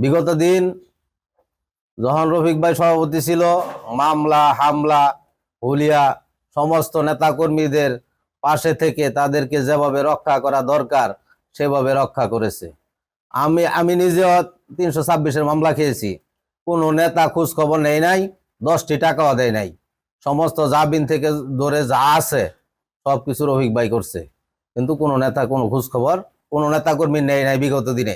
বিগত দিন যখন রফিক ভাই সভাপতি ছিল, মামলা, হামলা, হুলিয়া, সমস্ত নেতাকর্মীদের পাশে থেকে তাদেরকে যেভাবে রক্ষা করা দরকার, সেভাবে রক্ষা করেছে। আমি আমি নিজেও তিনশো ছাব্বিশের মামলা খেয়েছি। কোনো নেতা খোঁজ খবর নেই নাই, দশটি টাকাও দেয় নাই। সমস্ত জাবিন থেকে ধরে যা আছে সব কিছু রফিক ভাই করছে। কিন্তু কোনো নেতা কোনো খোঁজ খবর কোনো নেতা কর্মী নেই নাই বিগত দিনে।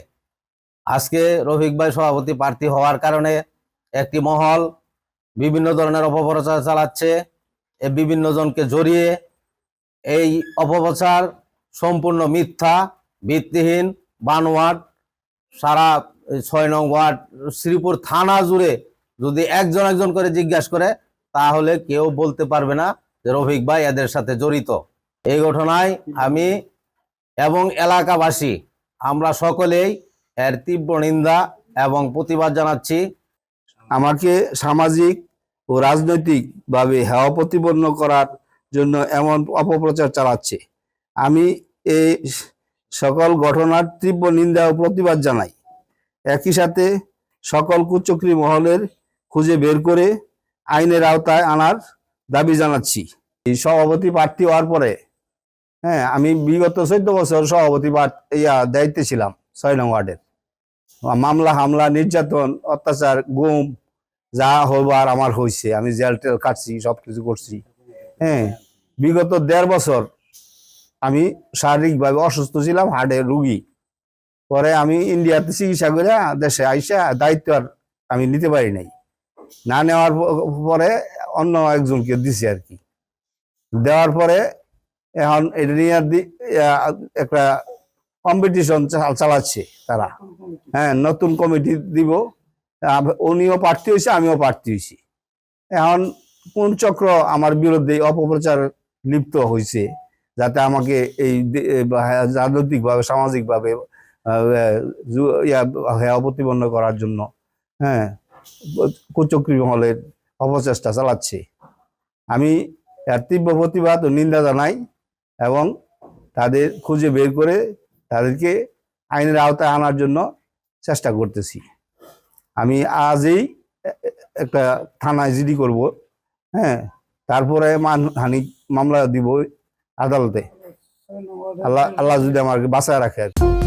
আজকে রফিক ভাই সভাপতি প্রার্থী হওয়ার কারণে একটি মহল বিভিন্ন ধরনের অপপ্রচার চালাচ্ছে। বিভিন্ন জনকে জড়িয়ে এই অপপ্রচার সম্পূর্ণ মিথ্যা, ভিত্তিহীন, বানোয়াট, সারা ছয় নং ওয়ার্ড শ্রীপুর থানা জুড়ে যদি একজন একজন করে জিজ্ঞাসা করে, তাহলে কেউ বলতে পারবে না যে রফিক ভাই এদের সাথে জড়িত। এই ঘটনায় আমি এবং এলাকাবাসী, আমরা সকলেই এর তীব্র নিন্দা এবং প্রতিবাদ জানাচ্ছি। আমাকে সামাজিক ও রাজনৈতিকভাবে হেওয়া প্রতিপন্ন করার জন্য এমন অপপ্রচার চালাচ্ছে। আমি এই সকল ঘটনার তীব্র নিন্দা ও প্রতিবাদ জানাই। একই সাথে সকল কুচক্রী মহলের খুঁজে বের করে আইনের আওতায় আনার দাবি জানাচ্ছি। এই সভাপতি প্রার্থী হওয়ার পরে হ্যাঁ আমি বিগত চোদ্দ বছর সভাপতি ইয়া, দায়িত্বে ছিলাম, ছয় নং ওয়ার্ডের। মামলা, হামলা, নির্যাতন, অত্যাচার, গুম, যা হবার আমার হয়েছে আমি জেল টেল কাটছি, সবকিছু করছি। হ্যাঁ বিগত দেড় বছর আমি শারীরিকভাবে অসুস্থ ছিলাম হার্টের রুগী। পরে আমি ইন্ডিয়াতে চিকিৎসা করে দেশে আইসা দায়িত্ব আর আমি নিতে পারি নাই। না নেওয়ার পরে অন্য একজনকে দিছি আর কি। দেওয়ার পরে এখন এটা নিয়ে একটা কম্পিটিশন চালাচ্ছে। তারা। হ্যাঁ নতুন কমিটি দিব। উনিও প্রার্থী হয়েছে আমিও প্রার্থী হয়েছি। এখন কোন চক্র আমার বিরুদ্ধে অপপ্রচার লিপ্ত হয়েছে যাতে আমাকে এই হ্যাঁ, রাজনৈতিকভাবে সামাজিকভাবে ইয়া প্রতিপন্ন করার জন্য হ্যাঁ কুচক্রী মহলের অপচেষ্টা চালাচ্ছে। আমি এর তীব্র প্রতিবাদ ও নিন্দা জানাই এবং তাদের খুঁজে বের করে তাদেরকে আইনের আওতায় আনার জন্য চেষ্টা করতেছি। আমি আজই একটা থানায় জিডি করব হ্যাঁ? তারপরে মানহানি মামলা দিব আদালতে। আল্লাহ আল্লাহ যদি আমাকে বাঁচায় রাখে আর কি।